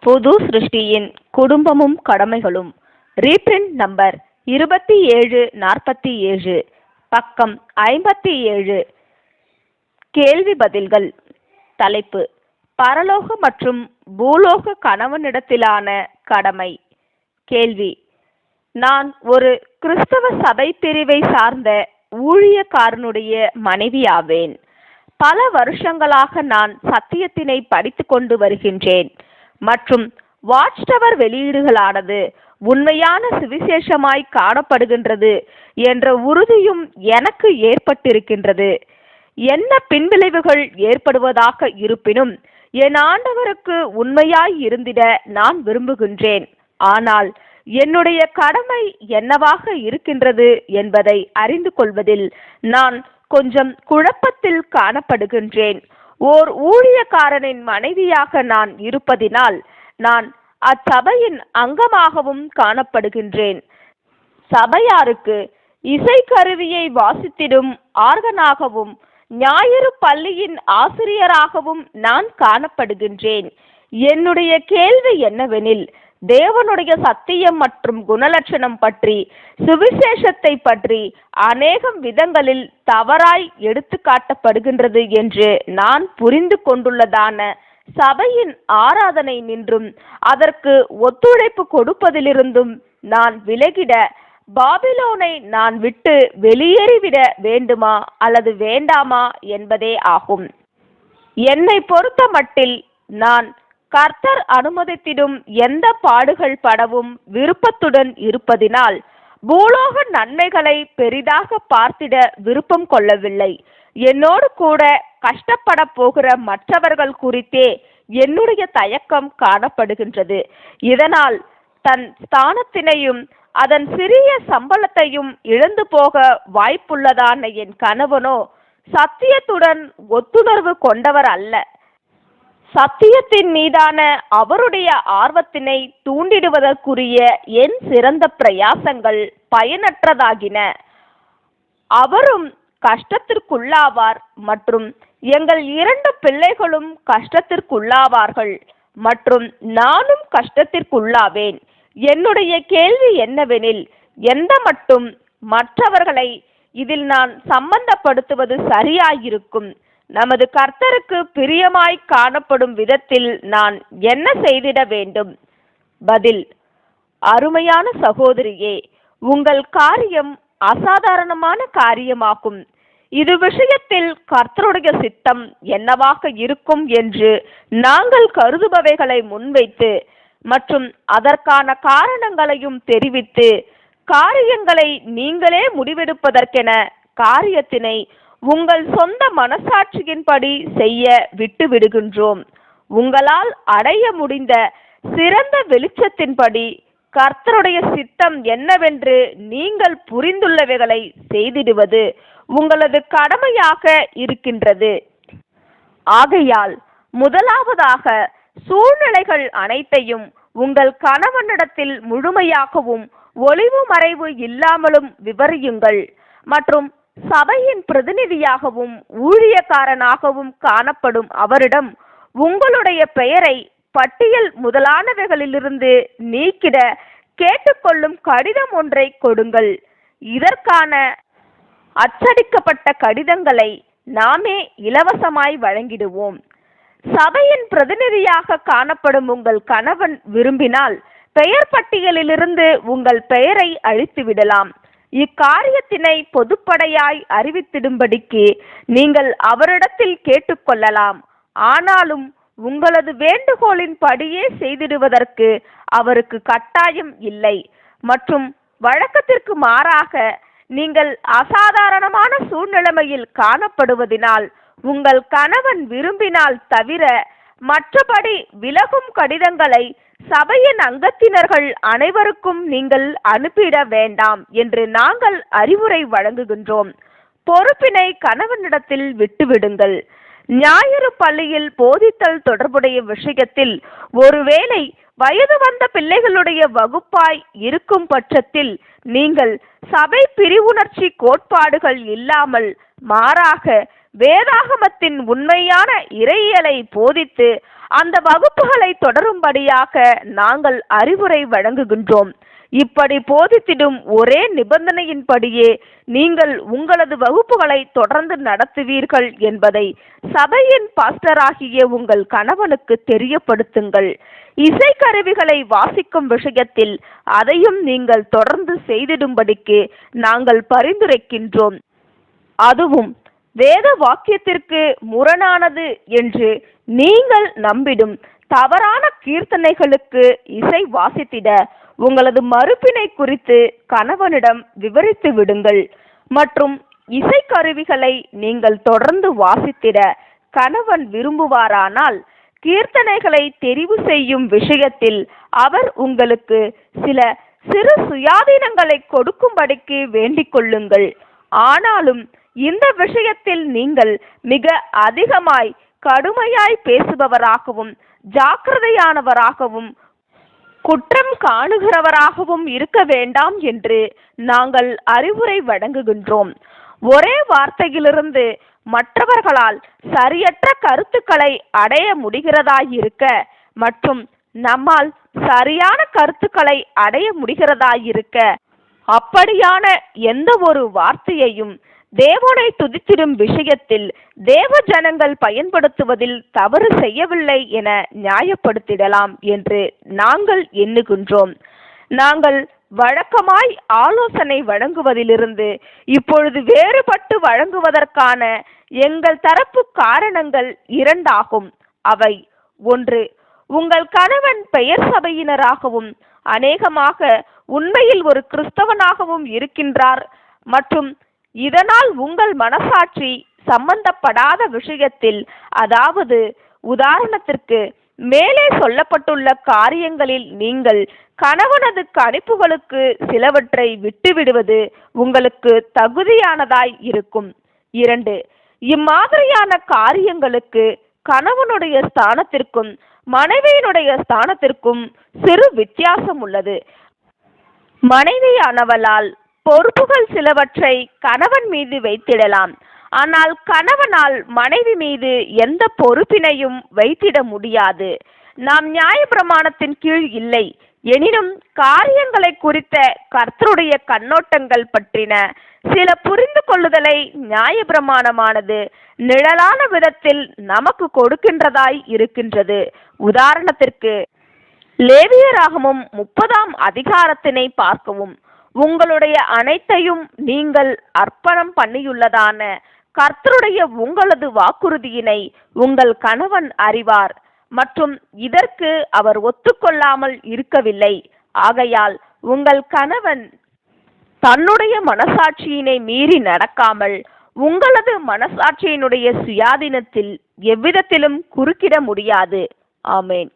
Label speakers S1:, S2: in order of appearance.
S1: புது சிருஷ்டியின் குடும்பமும் கடமைகளும். Reprint number இருபத்தி ஏழு நாற்பத்தி ஏழு. பக்கம் ஐம்பத்தி ஏழு. கேள்வி பதில்கள். தலைப்பு. பரலோக மற்றும் பூலோக கணவனிடத்திலான கடமை. கேள்வி. நான் ஒரு கிறிஸ்தவ சபை பிரிவை சார்ந்த ஊழியக்காரனுடைய மனைவியாவேன். பல வருஷங்களாக நான் சத்தியத்தினை படித்துக்கொண்டு வருகின்றேன். மற்றும் வாட்ச் டவர் வெளியீடுகளானது உண்மையான சுவிசேஷமாய் காணப்படுகின்றது என்ற உறுதியும் எனக்கு ஏற்பட்டிருக்கின்றது. என்ன பின்விளைவுகள் ஏற்படுவதாக இருப்பினும் என் ஆண்டவருக்கு உண்மையாய் இருந்திட நான் விரும்புகின்றேன். ஆனால் என்னுடைய கடமை என்னவாக இருக்கின்றது என்பதை அறிந்து கொள்வதில் நான் கொஞ்சம் குழப்பத்தில் காணப்படுகின்றேன். ஓர் ஊழியக்காரனின் மனைவியாக நான் இருப்பதினால் நான் அச்சபையின் அங்கமாகவும் காணப்படுகின்றேன். சபையாருக்கு இசைக்கருவியை வாசித்திடும் ஆர்கனாகவும் ஞாயிறு பள்ளியின் ஆசிரியராகவும் நான் காணப்படுகின்றேன். என்னுடைய கேள்வி என்னவெனில் தேவனுடைய சத்தியம் மற்றும் குணலட்சணம் பற்றி சுவிசேஷத்தை பற்றி அநேகம் விதங்களில் தவறாய் எடுத்து காட்டப்படுகின்றது என்று நான் புரிந்து கொண்டுள்ளதான சபையின் ஆராதனை நின்றும் அதற்கு ஒத்துழைப்பு கொடுப்பதிலிருந்தும் நான் விலகிட பாபிலோனை நான் விட்டு வெளியேறிவிட வேண்டுமா அல்லது வேண்டாமா என்பதே ஆகும். என்னை பொறுத்த மட்டில் நான் கர்த்தர் அனுமதித்திடும் எந்த பாடுகள் படவும் விருப்பத்துடன் இருப்பதினால் பூலோக நன்மைகளை பெரிதாக பார்த்திட விருப்பம் கொள்ளவில்லை. என்னோடு கூட கஷ்டப்பட போகிற மற்றவர்கள் குறித்தே என்னுடைய தயக்கம் காணப்படுகின்றது. இதனால் தன் ஸ்தானத்தினையும் அதன் சிறிய சம்பளத்தையும் இழந்து போக வாய்ப்புள்ளதான என் கணவனோ சத்தியத்துடன் ஒத்துணர்வு கொண்டவர் அல்ல. சத்தியத்தின் மீதான அவருடைய ஆர்வத்தினை தூண்டிடுவதற்குரிய என் சிறந்த பிரயாசங்கள் பயனற்றதாகின. அவரும் கஷ்டத்திற்குள்ளாவார் மற்றும் எங்கள் இரண்டு பிள்ளைகளும் கஷ்டத்திற்குள்ளாவார்கள் மற்றும் நானும் கஷ்டத்திற்குள்ளாவேன். என்னுடைய கேள்வி என்னவெனில் எந்த மட்டும் மற்றவர்களை இதில் நான் சம்பந்தப்படுத்துவது சரியாயிருக்கும்? நமது கர்த்தருக்கு பிரியமாய் காணப்படும் விதத்தில் நான் என்ன செய்திட வேண்டும்? பதில் அருமையான சகோதரியே உங்கள் காரியம் அசாதாரணமான காரியமாகும். இது விஷயத்தில் கர்த்தருடைய சித்தம் என்னவாக இருக்கும் என்று நாங்கள் கருதுபவைகளை முன்வைத்து மற்றும் அதற்கான காரணங்களையும் தெரிவித்து காரியங்களை நீங்களே முடிவெடுப்பதற்கென காரியத்தினை உங்கள் சொந்த மனசாட்சியின்படி செய்ய விட்டு விடுகின்றோம். உங்களால் அடைய முடிந்த சிறந்த வெளிச்சத்தின்படி கர்த்தருடைய சித்தம் என்னவென்று நீங்கள் புரிந்துள்ளவைகளை செய்திடுவது உங்களது கடமையாக இருக்கின்றது. ஆகையால் முதலாவதாக சூழ்நிலைகள் அனைத்தையும் உங்கள் கணவனிடத்தில் முழுமையாகவும் ஒளிவு மறைவு இல்லாமலும் விவரியுங்கள். மற்றும் சபையின் பிரதிநிதியாகவும் ஊழியக்காரனாகவும் காணப்படும் அவரிடம் உங்களுடைய பெயரை பட்டியல் முதலானவைகளிலிருந்து நீக்கிட கேட்டுக்கொள்ளும் கடிதம் ஒன்றை கொடுங்கள். இதற்கான அச்சடிக்கப்பட்ட கடிதங்களை நாமே இலவசமாய் வழங்கிடுவோம். சபையின் பிரதிநிதியாக காணப்படும் உங்கள் கணவன் விரும்பினால் பெயர் பட்டியலிலிருந்து உங்கள் பெயரை அழித்து விடலாம் இக்காரியத்தினை பொதுப்படையாய் அறிவித்திடும்படிக்கு நீங்கள் அவரிடத்தில் கேட்டுக்கொள்ளலாம். ஆனாலும் உங்களது வேண்டுகோளின் படியே செய்திடுவதற்கு அவருக்கு கட்டாயம் இல்லை. மற்றும் வழக்கத்திற்கு மாறாக நீங்கள் அசாதாரணமான சூழ்நிலைமையில் காணப்படுவதினால் உங்கள் கணவன் விரும்பினால் தவிர மற்றபடி விலகும் கடிதங்களை சபையின் அங்கத்தினர்கள் அனைவருக்கும் நீங்கள் அனுப்பிட வேண்டாம் என்று நாங்கள் அறிவுரை வழங்குகின்றோம். பொறுப்பினை கணவனிடத்தில் விட்டுவிடுங்கள். ஞாயிறு பள்ளியில் போதித்தல் தொடர்புடைய விஷயத்தில் ஒருவேளை வயது வந்த பிள்ளைகளுடைய வகுப்பாய் இருக்கும் பட்சத்தில் நீங்கள் சபை பிரிவுணர்ச்சி கோட்பாடுகள் இல்லாமல் மாறாக வேதாகமத்தின் உண்மையான இறையியலை போதித்து அந்த வகுப்புகளை தொடரும்படியாக நாங்கள் அறிவுரை வழங்குகின்றோம். இப்படி போதித்திடும் ஒரே நிபந்தனையின்படியே நீங்கள் உங்களது வகுப்புகளை தொடர்ந்து நடத்துவீர்கள் என்பதை சபையின் பாஸ்டராகிய உங்கள் கணவனுக்கு தெரியப்படுத்துங்கள். இசைக்கருவிகளை வாசிக்கும் விஷயத்தில் அதையும் நீங்கள் தொடர்ந்து செய்திடும்படிக்கு நாங்கள் பரிந்துரைக்கின்றோம். அதுவும் வேத வாக்கியத்திற்கு முரணானது என்று நீங்கள் நம்பிடும் தவறான கீர்த்தனைகளுக்கு இசை வாசித்திட உங்களது மறுப்பினை குறித்து கணவனிடம் விவரித்து விடுங்கள். மற்றும் இசைக்கருவிகளை நீங்கள் தொடர்ந்து வாசித்திட கணவன் விரும்புவாரானால் கீர்த்தனைகளை தெரிவு செய்யும் விஷயத்தில் அவர் உங்களுக்கு சில சிறு சுயாதீனங்களை கொடுக்கும்படிக்கு வேண்டிக் கொள்ளுங்கள். ஆனாலும் இந்த விஷயத்தில் நீங்கள் மிக அதிகமாய் கடுமையாய் பேசுபவராகவும் ஜாக்கிரதையானவராகவும் குற்றம் காணுகிறவராகவும் இருக்க வேண்டாம் என்று நாங்கள் அறிவுரை வழங்குகின்றோம். ஒரே வார்த்தையிலிருந்து மற்றவர்களால் சரியற்ற கருத்துக்களை அடைய முடிகிறதாயிருக்க மற்றும் நம்மால் சரியான கருத்துக்களை அடைய முடிகிறதாயிருக்க அப்படியான எந்த ஒரு வார்த்தையையும் தேவனை துதித்திடும் விஷயத்தில் தேவ ஜனங்கள் பயன்படுத்துவதில் தவறு செய்யவில்லை என நியாயப்படுத்திடலாம் என்று நாங்கள் எண்ணுகின்றோம். நாங்கள் வழக்கமாய் ஆலோசனை வழங்குவதிலிருந்து இப்பொழுது வேறுபட்டு வழங்குவதற்கான எங்கள் தரப்பு காரணங்கள் இரண்டாகும். அவை ஒன்று உங்கள் கணவன் பெயர் சபையினராகவும் அநேகமாக உண்மையில் ஒரு கிறிஸ்தவனாகவும் இருக்கின்றார் மற்றும் இதனால் உங்கள் மனசாட்சி சம்பந்தப்படாத விஷயத்தில் அதாவது உதாரணத்திற்கு மேலே சொல்லப்பட்டுள்ள காரியங்களில் நீங்கள் கணவனது கணிப்புகளுக்கு சிலவற்றை விட்டுவிடுவது உங்களுக்கு தகுதியானதாய் இருக்கும். இரண்டு இம்மாதிரியான காரியங்களுக்கு கணவனுடைய ஸ்தானத்திற்கும் மனைவியினுடைய ஸ்தானத்திற்கும் சிறு வித்தியாசம் உள்ளது. மனைவியானவளால் பொறுப்புகள் சிலவற்றை கணவன் மீது வைத்திடலாம். ஆனால் கணவனால் மனைவி மீது எந்த பொறுப்பினையும் வைத்திட முடியாது. நாம் நியாயப்பிரமாணத்தின் கீழ் இல்லை. எனினும் காரியங்களை குறித்த கர்த்தருடைய கண்ணோட்டங்கள் பற்றின சில புரிந்து கொள்ளுதலை நியாயப்பிரமாணமானது நிழலான விதத்தில் நமக்கு கொடுக்கின்றதாய் இருக்கின்றது. உதாரணத்திற்கு லேவியராகமும் முப்பதாம் அதிகாரத்தினை பார்க்கவும். உங்களுடைய அனைத்தையும் நீங்கள் அர்ப்பணம் பண்ணியுள்ளதான கர்த்தருடைய உங்களது வாக்குறுதியினை உங்கள் கணவன் அறிவார். மற்றும் இதற்கு அவர் ஒத்துக்கொள்ளாமல் இருக்கவில்லை. ஆகையால் உங்கள் கணவன் தன்னுடைய மனசாட்சியினை மீறி நடக்காமல் உங்களது மனசாட்சியினுடைய சுயாதீனத்தில் எவ்விதத்திலும் குறுக்கிட முடியாது. ஆமேன்.